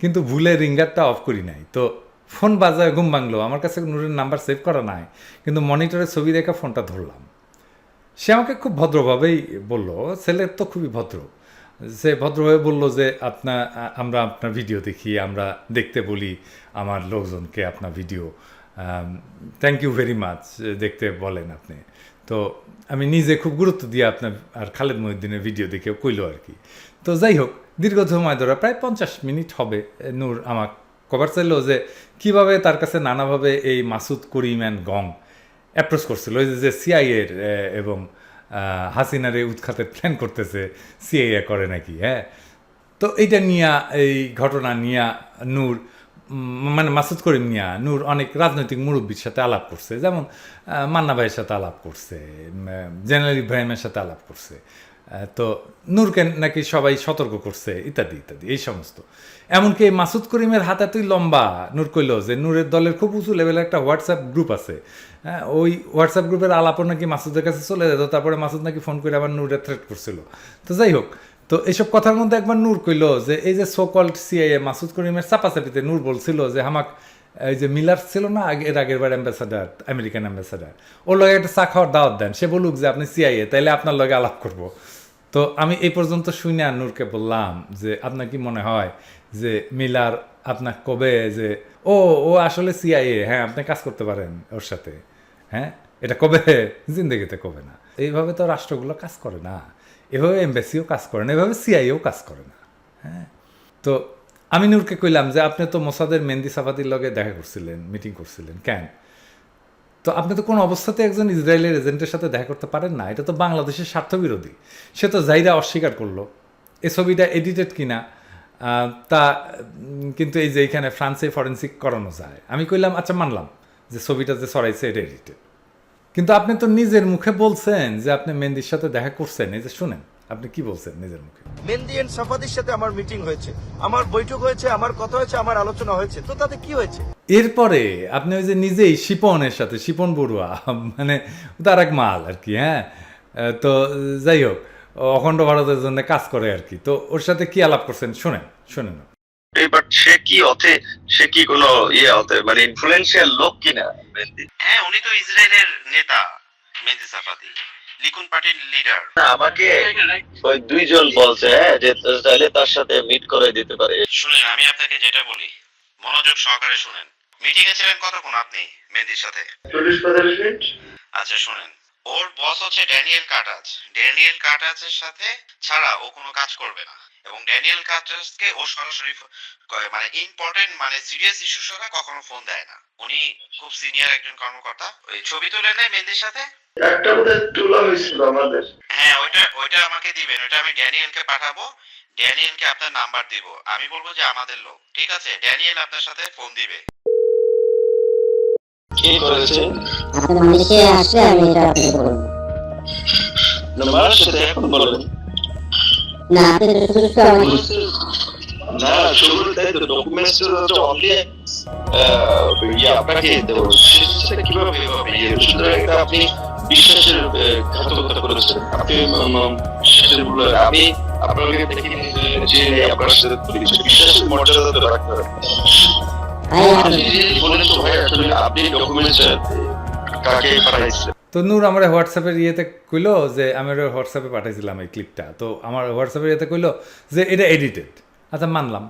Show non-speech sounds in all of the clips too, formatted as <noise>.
কিন্তু ভুলে রিঙ্গারটা অফ করি নাই। তো ফোন বাজায় ঘুম ভাঙলো, আমার কাছে নূরের নাম্বার সেভ করা নাই, কিন্তু মনিটরে ছবি দেখে ফোনটা ধরলাম। সে আমাকে খুব ভদ্রভাবেই বলল, ছেলে তো খুবই ভদ্র। সে ভদ্রভাবে বলল যে আপনার আমরা আপনার ভিডিও দেখি, আমরা দেখতে বলি আমার লোকজনকে আপনার video thank you very much দেখতে বলেন আপনি। তো আমি নিজে খুব গুরুত্ব দিয়ে আপনার আর খালেদ মহিউদ্দিনের ভিডিও দেখেও কইল আর কি। তো যাই হোক দীর্ঘ সময় ধরে, প্রায় পঞ্চাশ মিনিট হবে নূর আমার কভার চাইলো যে কীভাবে তার কাছে নানাভাবে এই মাসুদ করিম অ্যান্ড গং অ্যাপ্রোচ করছিল। ওই যে সিআইএর এবং হাসিনার এই উৎখাতের প্ল্যান করতেছে সিআইএ করে নাকি হ্যাঁ? তো এইটা নিয়া, এই ঘটনা নিয়া নূর মানে মাসুদ করিম নিয়া নূর অনেক রাজনৈতিক মুরব্বীর সাথে আলাপ করছে। যেমন মান্না ভাইয়ের সাথে আলাপ করছে জেনারেল ইব্রাহিমের সাথে আলাপ করছে। তো নূরকে নাকি সবাই সতর্ক করছে, ইত্যাদি ইত্যাদি, এই সমস্ত। এমনকি মাসুদ করিমের হাত তুই লম্বা, নূর কইল যে নূরের দলের খুব উঁচু লেভেলের একটা হোয়াটসঅ্যাপ গ্রুপ আছে। হ্যাঁ ওই হোয়াটসঅ্যাপ গ্রুপের আলাপও নাকি মাসুদের কাছে চলে যেত, তারপরে মাসুদ নাকি ফোন করে আবার নূরের থ্রেট করছিল। তো যাই হোক, তো এইসব কথার মধ্যে একবার নূর কইল যে এই যে সোকল্ড সিআইএ মাসুদ করিমের চাপাচাপিতে নূর বলছিল যে আমাক এই যে মিলার ছিল না এর আগের বার অ্যাম্বাসাডার আমেরিকান অ্যাম্বাসাডার ওর লগে একটা চা খাওয়ার দাওয়াত দেন। সে বলুক যে আপনি সিআইএ তাইলে আপনার লগে আলাপ করব। তো আমি এই পর্যন্ত শুনে নূরকে বললাম যে, আপনার কি মনে হয় যে মিলার আপনার কবে যে, ও ও আসলে সিআইএ হ্যাঁ আপনি কাজ করতে পারেন ওর সাথে হ্যাঁ? এটা কবে? <laughs> জিন্দগিতে কবে না? এইভাবে তো রাষ্ট্রগুলো কাজ করে না। এভাবে এমবেসিও কাজ করে না, এভাবে সিআইও কাজ করে না হ্যাঁ? তো আমি নূরকে কইলাম যে, আপনি তো মোসাদের, মেহেন্দি সাফাতির লগে দেখা করছিলেন মিটিং করছিলেন, কেন? তো আপনি তো কোনো অবস্থাতে একজন ইসরায়েলের এজেন্টের সাথে দেখা করতে পারেন না। এটা তো বাংলাদেশের স্বার্থবিরোধী। সে তো জাইরা অস্বীকার করল। এই ছবিটা এডিটেড কিনা তা কিন্তু এই যে এইখানে ফ্রান্সে ফরেন্সিক করানো যায়। আমি কইলাম আচ্ছা মানলাম যে ছবিটা যে সরাইছে এটা এডিটেড কিন্তু আপনি তো নিজের মুখে বলছেন যে আপনি মেহেন্দির সাথে দেখা করছেন। এই যে শুনেন। আপনি কি বলছেন নিজের মুখে? মেহেন্দি এন্ড সাফাদির সাথে আমার মিটিং হয়েছে। আমার বৈঠক হয়েছে আমার কথা হয়েছে আমার আলোচনা হয়েছে। তো তাতে কি হয়েছে? এরপরে আপনি ওই যে নিজেই শিপনের সাথে শিপন বড়ুয়া মানে তার এক মাল আর কি হ্যাঁ? তো যাই হোক অখণ্ড ভারতের জন্য কাজ করে আর কি। তো ওর সাথে কি আলাপ করছেন? শোনেন শোনেন এবার সে কি অথে সে কি কোনো ইয়ে হতে মানে ইনফ্লুয়েন্সিয়াল লোক কিনা হ্যাঁ উনি তো ইসরায়েলের নেতা মেহেদি সাফাতি। লিকুন পার্টির লিডার আমাকে ওই দুইজন বলছে হ্যাঁ, যে চাইলে তার সাথে মিট করে দিতে পারে। শুনেন আমি আপনাকে যেটা বলি মনোযোগ সহকারে শুনেন। মিটিং এ ছিলেন কতক্ষণ আপনি মেহেদির সাথে? চল্লিশ পঁয়তাল্লিশ মিনিট। আচ্ছা শুনেন। ওর বস হচ্ছে ড্যানিয়েল কাটাজ। ড্যানিয়েল কাটাজের সাথে ছাড়া ও কোনো কাজ করবে না। এবং ড্যানিয়েল কাটাজকে ও সরাসরি মানে ইম্পর্টেন্ট মানে সিরিয়াস ইস্যু ছাড়া কখনো ফোন দেয় না। উনি খুব সিনিয়র একজন কর্মকর্তা। ওই ছবি তুলে নেয় মেহেদির সাথে। একটা বোধহয় তোলা হয়েছিল আমাদের। হ্যাঁ ওইটা ওইটা আমাকে দিবেন ওইটা আমি ড্যানিয়েলকে পাঠাবো। ড্যানিয়েলকে আপনার নাম্বার দিব। আমি বলব যে আমাদের লোক ঠিক আছে? ড্যানিয়েল আপনার সাথে ফোন দিবে। কি করেছে? আপনি মালয়েশিয়া আসলে আমি এটা আপনাকে বলব। নাম্বার সেটা এখন বলেন। না আপনি তো শুধু শুধু আমাকে না শুরুর তাই তো ডকুমেন্টস হচ্ছে অনলি ইয়ে আপনাকে দেবো। সেটা কীভাবে হবে? সুতরাং এটা আপনি বিশ্বাসের ঘাতকতা করেছেন। আপনি বিশ্বাসের ভুল- আমি আপনাকে দেখি যে আপনার সাথে পরিচয়। বিশ্বাসের মর্যাদা তো রাখতে হবে। আপনি তো ভাই আসলে আপনি ডকুমেন্টস কাকে পাঠাইছেন? তো নূর আমার হোয়াটসঅ্যাপের ইয়েতে কইলো যে আমি হোয়াটসঅ্যাপে পাঠাইছিলাম এই ক্লিপটা তো আমার হোয়াটসঅ্যাপের ইয়েতে কইলো যে এটা এডিটেড আচ্ছা মানলাম।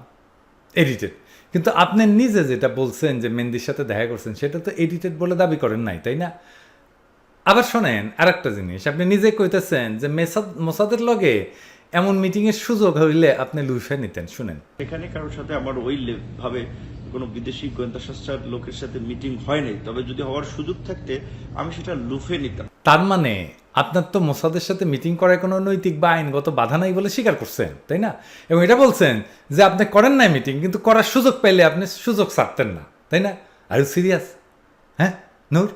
এডিটেড কিন্তু আপনি নিজে যেটা বলছেন যে মেহেন্দির সাথে দেখা করছেন সেটা তো এডিটেড বলে দাবি করেন নাই তাই না? আবার শোনেন আরেকটা জিনিস। আপনি নিজে কইতেছেন যে মেসাদ মোসাদের লগে এমন মিটিংয়ের সুযোগ হইলে আপনি লুফে নিতেন। শুনেন। এখানে কারোর সাথে আমার ওই ভাবে কোনো বিদেশি গোয়েন্দা সংস্থার লোকের সাথে মিটিং হয় নাই তবে যদি হওয়ার সুযোগ থাকতে আমি সেটা লুফে নিতাম। তার মানে আপনার তো মোসাদের সাথে মিটিং করার কোনো নৈতিক বা আইনগত বাধা নাই বলে স্বীকার করছেন তাই না? এবং এটা বলছেন যে আপনি করেন না মিটিং কিন্তু করার সুযোগ পাইলে আপনি সুযোগ ছাড়তেন না তাই না? আর সিরিয়াস হ্যাঁ? নূর?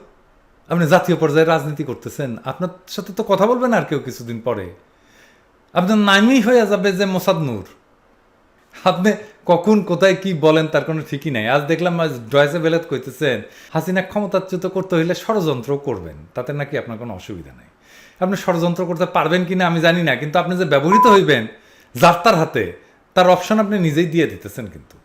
আপনি জাতীয় পর্যায়ে রাজনীতি করতেছেন, আপনার সাথে তো কথা বলবেন আর কেউ কিছুদিন পরে। আপনার নামই হয়ে যাবে যে মোসাদ নূর। আপনি কখন, কোথায় কি বলেন তার কোনো ঠিকই নাই। আজ দেখলাম আজ ডয়েসে বেলেত কইতেছেন, হাসিনা ক্ষমতাচ্যুত করতে হইলে ষড়যন্ত্র করবেন, তাতে নাকি আপনার কোনো অসুবিধা নাই। আপনি ষড়যন্ত্র করতে পারবেন কিনা আমি জানি না, কিন্তু আপনি যে ব্যবহৃত হইবেন, যার তার হাতে, তার অপশন আপনি নিজেই দিয়ে দিতেছেন কিন্তু।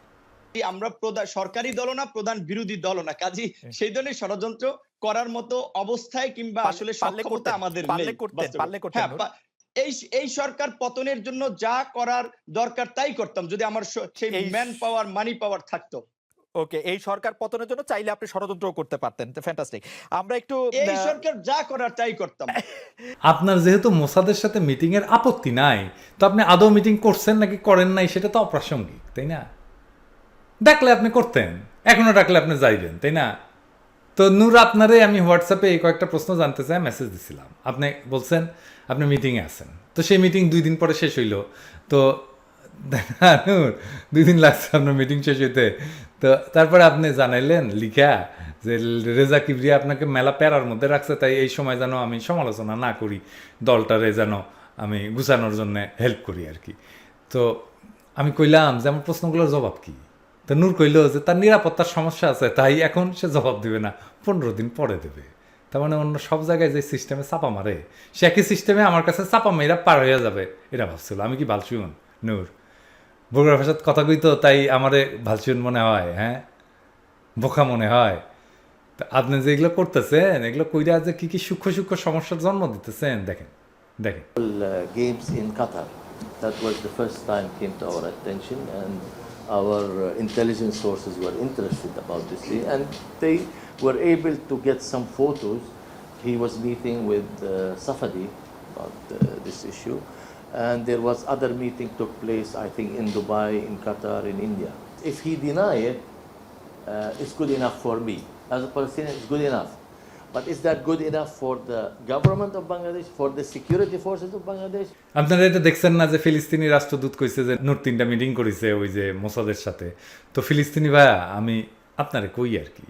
আমরা প্রধান সরকারি দল না প্রধান বিরোধী দল না। কাজী সেই ধরনের ষড়যন্ত্র করার মতো অবস্থায় কিংবা আসলে সক্ষমতা আমাদের নেই হ্যাঁ, এই এই সরকার পতনের জন্য যা করার দরকার তাই করতাম যদি আমার সেই ম্যান পাওয়ার মানি পাওয়ার থাকতো। ওকে এই সরকার পতনের জন্য চাইলে আপনি ষড়যন্ত্র করতে পারতেন ফ্যান্টাস্টিক আমরা একটু এই সরকার যা করার তাই করতাম। <laughs> আপনার যেহেতু মোসাদের সাথে মিটিংয়ের আপত্তি নাই তো আপনি আদৌ মিটিং করছেন নাকি করেন নাই সেটা তো অপ্রাসঙ্গিক তাই না? ডাকলে আপনি করতেন, এখনও ডাকলে আপনি যাইবেন, তাই না? তো নূর আপনারে আমি হোয়াটসঅ্যাপে এই কয়েকটা প্রশ্ন জানতে চাই মেসেজ দিছিলাম। আপনি বলছেন, আপনি মিটিংয়ে আছেন। তো সেই মিটিং দুই দিন পরে শেষ হইল। তো <laughs> নূর, দুই দিন লাগছে আপনার মিটিং শেষ হইতে। তো তারপরে আপনি জানাইলেন, লিখা, যে রেজা কিবরিয়া আপনাকে মেলা প্যারার মধ্যে রাখছে, তাই এই সময় যেন আমি সমালোচনা না করি, দলটারে যেন আমি গুছানোর জন্য হেল্প করি আর কি। তো আমি কইলাম যে আমার প্রশ্নগুলোর জবাব কি? তো নূর কইল যে তার নিরাপত্তার সমস্যা আছে, তাই এখন সে জবাব দেবে না। পনেরো দিন পরে দেবে। তার মানে অন্য সব জায়গায় যে সিস্টেমে চাপা মারে, সে একই সিস্টেমে আমার কাছে চাপা মেয়েরা পার হয়ে যাবে, এটা ভাবছিল। আমি কি ভালছুন নূর। বগুড়ার ভাষাত কথা কইতো তাই আমারে ভালছুন মনে হয় হ্যাঁ? বোকা মনে হয়। তা আপনি যে এগুলো করতেছেন, এগুলো কইরা যে কি কি সূক্ষ্ম সূক্ষ্ম সমস্যার জন্ম দিতেছেন, দেখেন দেখেন। Games in Qatar. That was our uh, intelligence sources were interested about this thing, and they were able to get some photos. He was meeting with uh, Safadi about uh, this issue, and there was other meeting took place, I think, in Dubai, in Qatar, in India. If he deny it, uh, it's good enough for me. As a Palestinian, it's good enough. আপনারা এটা দেখছেন না যে ফিলিস্তিনি রাষ্ট্রদূত কইছে যে নূর তিনটা মিটিং করেছে ওই যে মোসাদের সাথে। তো ফিলিস্তিনি ভাইয়া, আমি আপনারে কই আর কি?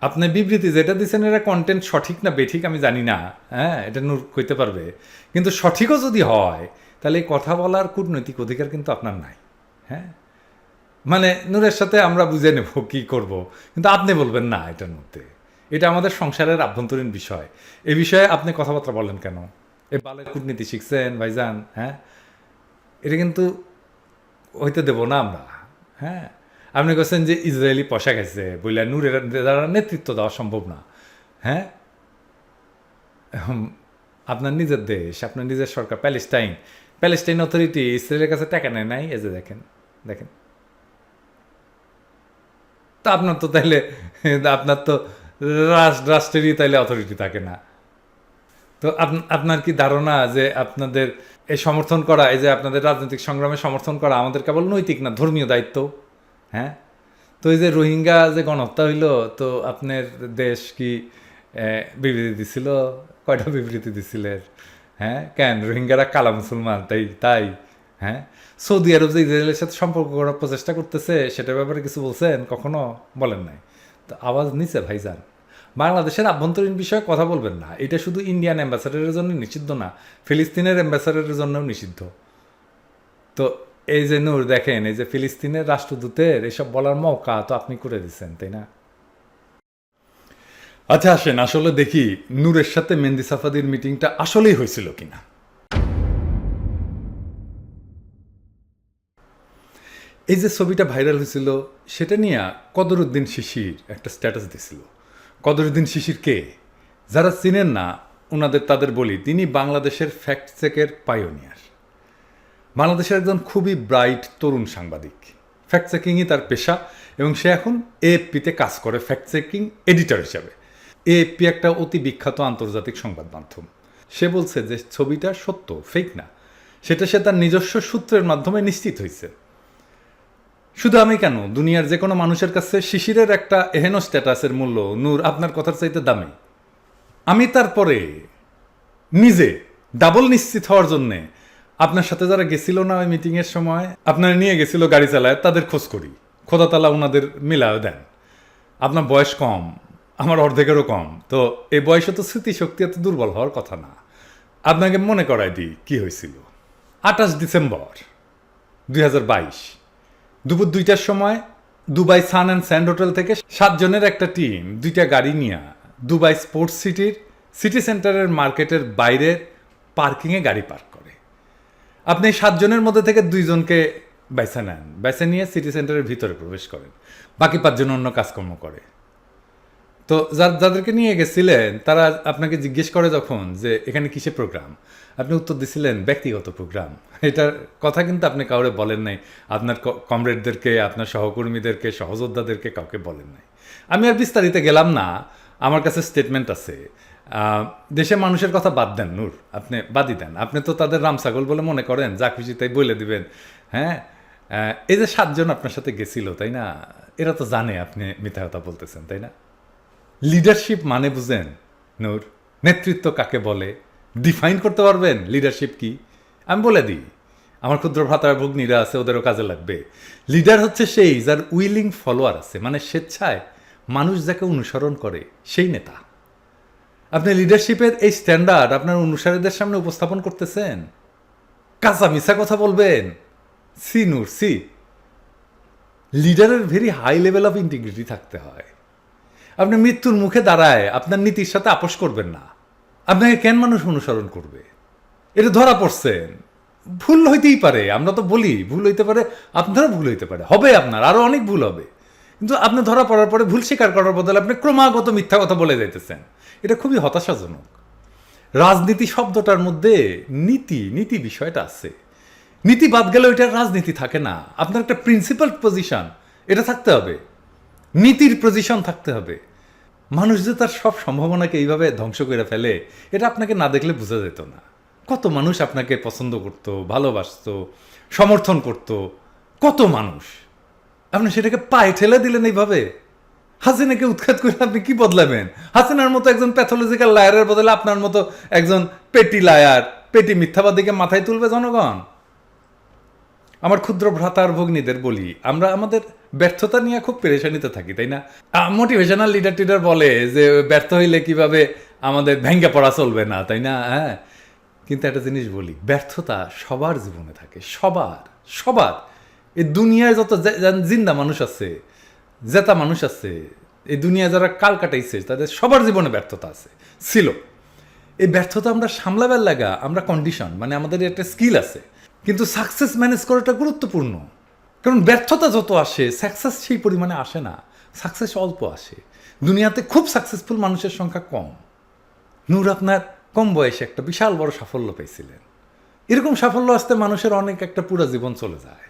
আপনি বিবৃতি যেটা দিচ্ছেন এটা কন্টেন্ট সঠিক না বেঠিক আমি জানি না। হ্যাঁ এটা নূর কইতে পারবে। কিন্তু সঠিকও যদি হয়, তাহলে কথা বলার কূটনৈতিক অধিকার কিন্তু আপনার নাই। হ্যাঁ? মানে নূরের সাথে আমরা বুঝে নেব কি করব। কিন্তু আপনি বলবেন না এটার মধ্যে এটা আমাদের সংসারের আভ্যন্তরীণ বিষয়। এ বিষয়ে আপনি কথাবার্তা বলেন কেন? এ বালের কূটনীতি শিখছেন, ভাইজান হ্যাঁ? এটা কিন্তু হইতে দেব না আমরা হ্যাঁ? আপনি বলছেন যে ইসরায়েলি পয়সা খাইছে বললেন নূরের দ্বারা নেতৃত্ব দেওয়া সম্ভব না হ্যাঁ? আপনার নিজের দেশ, আপনার নিজের সরকার, প্যালেস্টাইন। প্যালেস্টাইন অথরিটি ইসরায়েলের কাছে টাকা নেয় নাই যে দেখেন দেখেন। তা আপনার তো তাইলে, আপনার তো রাষ্ট্রেরই তাইলে অথরিটি থাকে না। তো আপ- আপনার কি ধারণা যে আপনাদের এই সমর্থন করা, এই যে আপনাদের রাজনৈতিক সংগ্রামে সমর্থন করা আমাদের কেবল নৈতিক না, ধর্মীয় দায়িত্ব? হ্যাঁ? তো এই যে রোহিঙ্গা যে গণহত্যা হইল, তো আপনার দেশ কি বিবৃতি দিছিল? কয়টা বিবৃতি দিছিলেন হ্যাঁ? কেন? রোহিঙ্গারা কালা মুসলমান, তাই তাই হ্যাঁ? সৌদি আরব যে ইসরায়েলের সাথে সম্পর্ক করার প্রচেষ্টা করতেছে, সেটার ব্যাপারে কিছু বলছেন? কখনো? বলেন নাই। তো আওয়াজ নিছে ভাইজান। বাংলাদেশের আভ্যন্তরীণ বিষয়ে কথা বলবেন না। এটা শুধু ইন্ডিয়ান অ্যাম্বাসাডারের জন্য নিষিদ্ধ না, ফিলিস্তিনের অ্যাম্বাসাডারের জন্যও নিষিদ্ধ। তো এই যে নূর, দেখেন, এই যে ফিলিস্তিনের রাষ্ট্রদূতের এসব বলার মৌকা তো আপনি করে দিচ্ছেন, তাই না? আচ্ছা আসেন, আসলে দেখি নূরের সাথে মেহেন্দি সাফাদির মিটিংটা আসলেই হয়েছিল কিনা। এই যে ছবিটা ভাইরাল হয়েছিল, সেটা নিয়ে কদরুদ্দিন শিশির একটা স্ট্যাটাস দিছিল। কদরুদ্দিন শিশির কে? যারা চিনেন না ওনাদের তাদের বলি, তিনি বাংলাদেশের ফ্যাক্ট চেকের পায়োনিয়ার বাংলাদেশের একজন খুবই ব্রাইট তরুণ সাংবাদিক। ফ্যাক্ট চেকিংই তার পেশা এবং সে এখন এএফপিতে কাজ করে ফ্যাক্ট চেকিং এডিটর হিসাবে। এএফপি একটা অতি বিখ্যাত আন্তর্জাতিক সংবাদ মাধ্যম। সে বলছে যে, ছবিটা সত্য ফেক না। সেটা সে তার নিজস্ব সূত্রের মাধ্যমে নিশ্চিত হয়েছে শুধু আমি কেন? দুনিয়ার যে কোনো মানুষের কাছে শিশিরের একটা এহেন স্ট্যাটাসের মূল্য, নূর, আপনার কথার চাইতে দামি। আমি তারপরে নিজে ডাবল নিশ্চিত হওয়ার জন্যে আপনার সাথে যারা গেছিল না ওই মিটিংয়ের সময়, আপনারা নিয়ে গেছিল গাড়ি চালায়, তাদের খোঁজ করি। খোদাতালা ওনাদের মিলায় দেন। আপনার বয়স কম, আমার অর্ধেকেরও কম, তো এই বয়সে তো স্মৃতিশক্তি এত দুর্বল হওয়ার কথা না। আপনাকে মনে করাই দিই কি হয়েছিল। আঠাশ ডিসেম্বর দুই হাজার বাইশ দুপুর দুইটার সময় Dubai sun and sand hotel থেকে সাতজনের একটা টিম, দুইটা গাড়ি নিয়ে দুবাই স্পোর্টস সিটির সিটি সেন্টারের মার্কেটের বাইরে পার্কিংয়ে গাড়ি পার্ক করে। আপনি সাতজনের মধ্যে থেকে দুইজনকে বাইসা নেন, বাইসা নিয়ে সিটি সেন্টারের ভিতরে প্রবেশ করেন। বাকি পাঁচজন অন্য কাজকর্ম করে। তো যাদেরকে নিয়ে গেছিলেন, তারা আপনাকে জিজ্ঞেস করে যখন যে এখানে কিসে প্রোগ্রাম আপনি উত্তর দিছিলেন, ব্যক্তিগত প্রোগ্রাম এটার কথা কিন্তু আপনি কাউরে বলেন নাই। আপনার কমরেডদেরকে আপনার সহকর্মীদেরকে, সহযোদ্ধাদেরকে কাউকে বলেন নাই। আমি আর বিস্তারিত গেলাম না। আমার কাছে স্টেটমেন্ট আছে। দেশে মানুষের কথা বাদ দেন, নূর। আপনি বাদই দেন। আপনি তো তাদের রামসাগল বলে মনে করেন, যা খুশি তাই বলে দিবেন। হ্যাঁ? এই যে সাতজন আপনার সাথে গেছিল, তাই না? এরা তো জানে আপনি মিথ্যা কথা বলতেছেন, তাই না? লিডারশিপ মানে বুঝেন, নূর, নেতৃত্ব কাকে বলে? ডিফাইন করতে পারবেন লিডারশিপ কি? আমি বলে দিই, আমার ক্ষুদ্র ভ্রাতার ভগ্নীরা আছে, ওদেরও কাজে লাগবে। লিডার হচ্ছে সেই যার উইলিং ফলোয়ার আছে মানে স্বেচ্ছায় মানুষ যাকে অনুসরণ করে, সেই নেতা। আপনি লিডারশিপের এই স্ট্যান্ডার্ড আপনার অনুসারীদের সামনে উপস্থাপন করতেছেন? কাঁচা মিশা কথা বলবেন? সি, নূর, সি। লিডারের very high level of integrity থাকতে হয়। আপনি মৃত্যুর মুখে দাঁড়ায় আপনার নীতির সাথে আপোষ করবেন না। আপনাকে কেন মানুষ অনুসরণ করবে? এটা ধরা পড়ছেন ভুল হইতেই পারে, আমরা তো বলি, ভুল হইতে পারে, আপনারও ভুল হইতে পারে। হবে আপনার আরও অনেক ভুল হবে। কিন্তু আপনি ধরা পড়ার পরে ভুল স্বীকার করার বদলে আপনি ক্রমাগত মিথ্যা কথা বলে যাইতেছেন। এটা খুবই হতাশাজনক। রাজনীতি শব্দটার মধ্যে নীতি নীতি বিষয়টা আছে। নীতি বাদ গেলে ওইটার রাজনীতি থাকে না। আপনার একটা প্রিন্সিপাল পজিশন এটা থাকতে হবে। নীতির পজিশন থাকতে হবে। মানুষ যে তার সব সম্ভাবনাকে এইভাবে ধ্বংস করে ফেলে, এটা আপনাকে না দেখলে বোঝা যেত না। কত মানুষ আপনাকে পছন্দ করত, ভালোবাসত, সমর্থন করত, কত মানুষ। আপনি সেটাকে পায়ে ঠেলে দিলেন এইভাবে। হাসিনাকে উৎখাত করে আপনি কি বদলাবেন? হাসিনার মতো একজন প্যাথোলজিক্যাল লায়ারের বদলে আপনার মতো একজন পেটি লায়ার পেটি মিথ্যাবাদীকে মাথায় তুলবে জনগণ? আমার ক্ষুদ্র ভ্রাতার ভগ্নীদের বলি, আমরা আমাদের ব্যর্থতা নিয়ে খুব পেরেশানিতে থাকি, তাই না? মোটিভেশনাল লিডার টিডার বলে যে, ব্যর্থ হইলে কীভাবে আমাদের ভেঙ্গে পড়া চলবে না, তাই না? হ্যাঁ? কিন্তু একটা জিনিস বলি, ব্যর্থতা সবার জীবনে থাকে, সবার সবার। এই দুনিয়ায় যত জিন্দা মানুষ আছে, জেতা মানুষ আছে, এই দুনিয়ায় যারা কাল কাটাইছে, তাদের সবার জীবনে ব্যর্থতা আছে, ছিল। এই ব্যর্থতা আমরা সামলাবার লাগা, আমরা কন্ডিশন মানে আমাদের একটা স্কিল আছে। কিন্তু সাকসেস ম্যানেজ করাটা গুরুত্বপূর্ণ। কারণ ব্যর্থতা যত আসে সাকসেস সেই পরিমাণে আসে না। সাকসেস অল্প আসে। দুনিয়াতে খুব সাকসেসফুল মানুষের সংখ্যা কম। নূর আপনার কম বয়সে একটা বিশাল বড় সাফল্য পেয়েছিলেন। এরকম সাফল্য আসতে মানুষের অনেক একটা পুরো জীবন চলে যায়।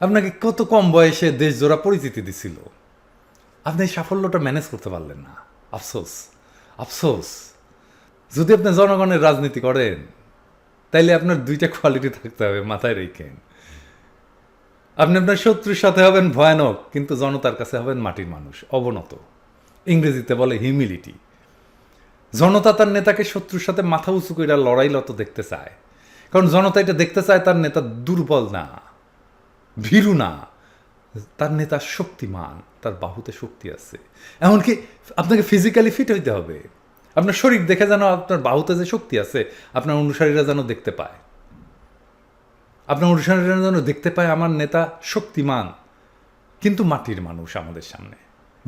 আপনাকে কত কম বয়সে দেশ জোড়া পরিচিতি দিছিল। আপনি এই সাফল্যটা ম্যানেজ করতে পারলেন না। আফসোস। আফসোস। যদি আপনি জনগণের রাজনীতি করেন তাইলে আপনার দুইটা কোয়ালিটি থাকতে হবে মাথায় রেখেন। আপনি আপনার শত্রুর সাথে হবেন ভয়ানক, কিন্তু জনতার কাছে হবেন মাটির মানুষ, অবনত। ইংরেজিতে বলে হিউমিলিটি জনতা তার নেতাকে শত্রুর সাথে মাথা উঁচু করে লড়াই লত দেখতে চায়। কারণ জনতা এটা দেখতে চায় তার নেতা দুর্বল না, ভীরু না। তার নেতা শক্তিমান, তার বাহুতে শক্তি আছে। এমনকি আপনাকে ফিজিক্যালি ফিট হইতে হবে। আপনার শরীর দেখে যেন আপনার বাহুতে যে শক্তি আছে, আপনার অনুসারীরা যেন দেখতে পায়। আপনার অনুসারীরা যেন দেখতে পায় আমার নেতা শক্তিমান, কিন্তু মাটির মানুষ আমাদের সামনে।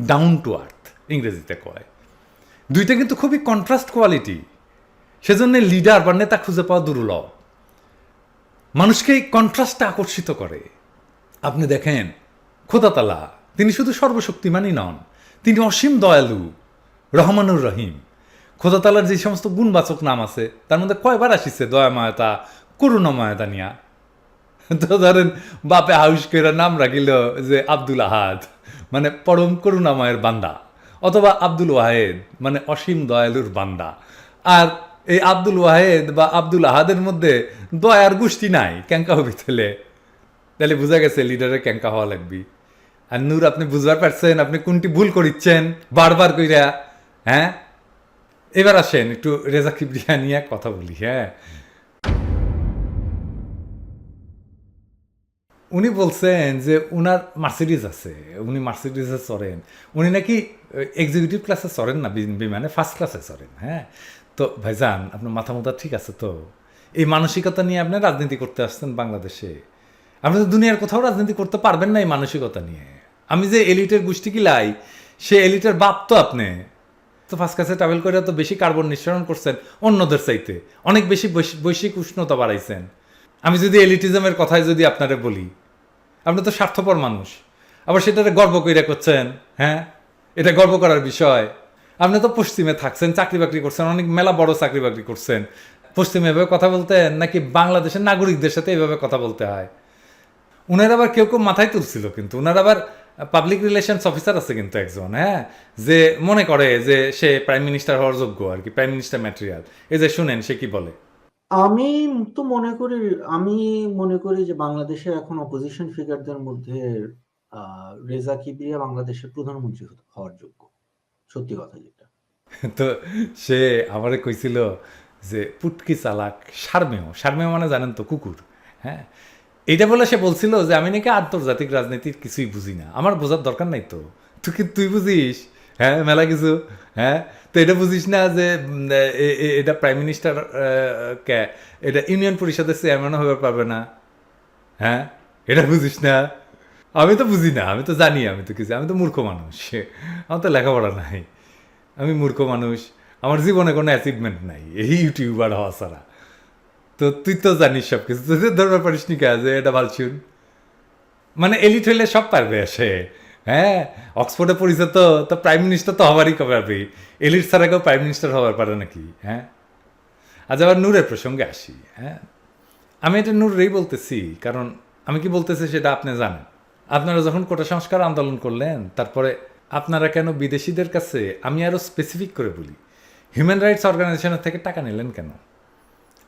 ডাউন টু আর্থ ইংরেজিতে কয়। দুইটা কিন্তু খুবই কন্ট্রাস্ট কোয়ালিটি সেজন্য লিডার বা নেতা খুঁজে পাওয়া দুর্লভ। মানুষকে এই কন্ট্রাস্টটা আকর্ষিত করে। আপনি দেখেন, খোদাতালা, তিনি শুধু সর্বশক্তিমানই নন, তিনি অসীম দয়ালু, রহমানুর রহিম। খোদাতালার যে সমস্ত গুণবাচক নাম আছে, তার মধ্যে কয়বার আসিছে দয়াময়তা করুণাময়তা নিয়া তো ধরেন বাপে হাউস করে নাম রাখিল যে আব্দুল আহাদ মানে পরম করুণাময়ের বান্দা, অথবা আব্দুল ওয়াহেদ মানে অসীম দয়ালুর বান্দা। আর এই আব্দুল ওয়াহেদ বা আব্দুল আহাদের মধ্যে দয়ার গোষ্ঠী নাই ক্যাঙ্কা হবি তাহলে। তাহলে বোঝা গেছে লিডারের ক্যাঙ্কা হওয়া লাগবি। আর নূর, আপনি বুঝবার পারছেন, আপনি কোনটি ভুল করিচ্ছেন? বারবার কইরা হ্যাঁ? এবার আসেন, একটু রেজা কিবরিয়া নিয়ে কথা বলি হ্যাঁ? উনি বলছেন যে উনার মার্সিডিজ আছে, উনি মার্সিডিজে চড়েন। উনি নাকি এক্সিকিউটিভ ক্লাসে চড়েন না বিমানে ফার্স্ট ক্লাসে চড়েন হ্যাঁ? তো ভাইজান, আপনার মাথা মাথা ঠিক আছে তো? এই মানসিকতা নিয়ে আপনি রাজনীতি করতে আসছেন বাংলাদেশে। আপনি তো দুনিয়ার কোথাও রাজনীতি করতে পারবেন না এই মানসিকতা নিয়ে। আমি যে এলিটের গোষ্ঠী কিলাই, সে এলিটের বাপ তো আপনি। তো ফার্স্ট ক্লাসে ট্রাভেল করে তো বেশি কার্বন নিঃসরণ করছেন অন্যদের চাইতে। অনেক বেশি বৈশ্বিক উষ্ণতা বাড়াইছেন। আমি যদি এলিটিজমের কথায় যদি আপনারে বলি, আপনি তো স্বার্থপর মানুষ। আবার সেটারে গর্ব কইরা করছেন হ্যাঁ? এটা গর্ব করার বিষয়। আপনি তো পশ্চিমে থাকছেন, চাকরি বাকরি করছেন, অনেক মেলা বড় চাকরি বাকরি করছেন। পশ্চিমে এভাবে কথা বলতেন, নাকি বাংলাদেশের নাগরিকদের সাথে এভাবে কথা বলতে হয়? উনার আবার কেউ কেউ মাথায় তুলছিল কিন্তু, উনার আবার পাবলিক রিলেশনস অফিসার আছে কিন্তু একজন হ্যাঁ? যে মনে করে যে সে প্রাইম মিনিস্টার হওয়ার যোগ্য আর কি প্রাইম মিনিস্টার ম্যাটেরিয়াল এই যে শুনেন সে কি বলে? আমি তো মনে করি আমি মনে করি যে বাংলাদেশের এখন অপোজিশন ফিগারদের মধ্যে রেজা কিবরিয়া বাংলাদেশের প্রধানমন্ত্রী হওয়ার যোগ্য। সত্যি কথা যেটা। <laughs> তো সে আমারে কইছিল যে পুটকি চালাক সারমেয় সারমেয় মানে জানেন তো কুকুর হ্যাঁ? এইটা বলে সে বলছিল যে আমি নাকি আন্তর্জাতিক রাজনীতির কিছুই বুঝি না। আমার বোঝার দরকার নাই তো। তুই কি তুই বুঝিস? হ্যাঁ মেলা কিছু। হ্যাঁ? তো এটা বুঝিস না যে এটা প্রাইম মিনিস্টার কে? এটা ইউনিয়ন পরিষদের চেয়ারম্যানও হতে পারবে না। হ্যাঁ? এটা বুঝিস না? আমি তো বুঝি না, আমি তো জানি, আমি তো কিছু আমি তো মূর্খ মানুষ। আমার তো লেখাপড়া নাই। আমি মূর্খ মানুষ। আমার জীবনে কোনো অ্যাচিভমেন্ট নাই, এই ইউটিউবার হওয়া ছাড়া। তো তুই তো জানিস সব কিছু তুই ধরবার পারিস নি কাজ এটা ভালছুন মানে এলিট হইলে সব পারবে সে। হ্যাঁ? অক্সফোর্ডে পড়িছে তো তো প্রাইম মিনিস্টার তো হবারই পারবে এলিট ছাড়া কেউ প্রাইম মিনিস্টার হবার পারে নাকি? হ্যাঁ? আজ আবার নূরের প্রসঙ্গে আসি হ্যাঁ? আমি এটা নূরেই বলতেছি, কারণ আমি কি বলতেছি সেটা আপনি জানেন। আপনারা যখন কোটা সংস্কার আন্দোলন করলেন, তারপরে আপনারা কেন বিদেশিদের কাছে আমি আরও স্পেসিফিক করে বলি? হিউম্যান রাইটস অর্গানাইজেশনের থেকে টাকা নিলেন কেন?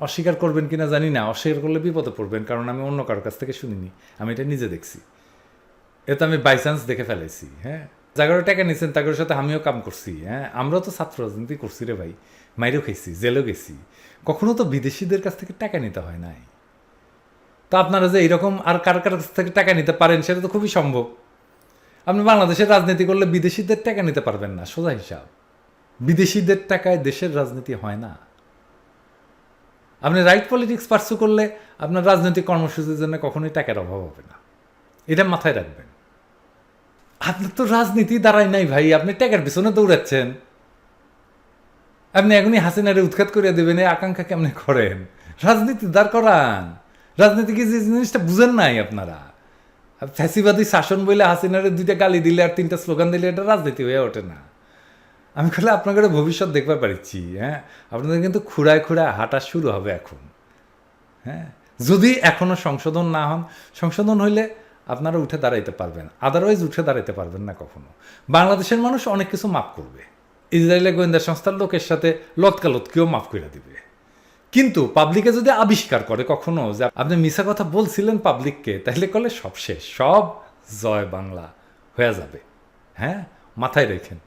অস্বীকার করবেন কিনা জানি না, অস্বীকার করলে বিপদে পড়বেন, কারণ আমি অন্য কারোর কাছ থেকে শুনিনি। আমি এটা নিজে দেখছি। এটা আমি বাই চান্স দেখে ফেলেছি হ্যাঁ? যাগারও টাকা নিয়েছেন তাদের সাথে আমিও কাম করছি হ্যাঁ? আমরাও তো ছাত্র রাজনীতি করছি রে ভাই, মাইরও খেয়েছি জেলও গেছি। কখনো তো বিদেশিদের কাছ থেকে টাকা নিতে হয় নাই। তো আপনারা যে এরকম আর কার কার কাছ থেকে টাকা নিতে পারেন, সেটা তো খুবই সম্ভব। আপনি বাংলাদেশের রাজনীতি করলে বিদেশিদের টাকা নিতে পারবেন না, সোজা হিসাব। বিদেশিদের টাকায় দেশের রাজনীতি হয় না। আপনি রাইট পলিটিক্স পার্সু করলে আপনার রাজনৈতিক কর্মসূচির জন্য কখনোই টাকার অভাব হবে না। এটা মাথায় রাখবেন। আপনার তো রাজনীতি দাঁড়ায় নাই ভাই, আপনি টাকার পিছনে দৌড়াচ্ছেন। আপনি এখনই হাসিনারে উৎখাত করিয়া দেবেন, এই আকাঙ্ক্ষা কেমনে করেন? রাজনীতি দাঁড় করান। রাজনীতি কি যে জিনিসটা বুঝেন নাই আপনারা। ফ্যাসিবাদী শাসন বলে হাসিনারে দুইটা গালি দিলে আর তিনটা স্লোগান দিলে এটা রাজনীতি হয়ে ওঠে না। আমি বলে আপনাদের ভবিষ্যৎ দেখতে পারিছি হ্যাঁ? আপনাদের কিন্তু খুঁড়ায় খুঁড়ায় হাঁটা শুরু হবে এখন হ্যাঁ? যদি এখনও সংশোধন না হন, সংশোধন হইলে আপনারা উঠে দাঁড়াইতে পারবেন আদারওয়াইজ উঠে দাঁড়াইতে পারবেন না কখনো। বাংলাদেশের মানুষ অনেক কিছু মাফ করবে, ইসরায়েলের গোয়েন্দা সংস্থার লোকের সাথে লতকালতকেও মাফ করে দিবে। কিন্তু পাবলিকে যদি আবিষ্কার করে কখনো যে আপনি মিশা কথা বলছিলেন পাবলিককে তাহলে করলে সব শেষ, সব জয় বাংলা হয়ে যাবে হ্যাঁ? মাথায় রেখেন।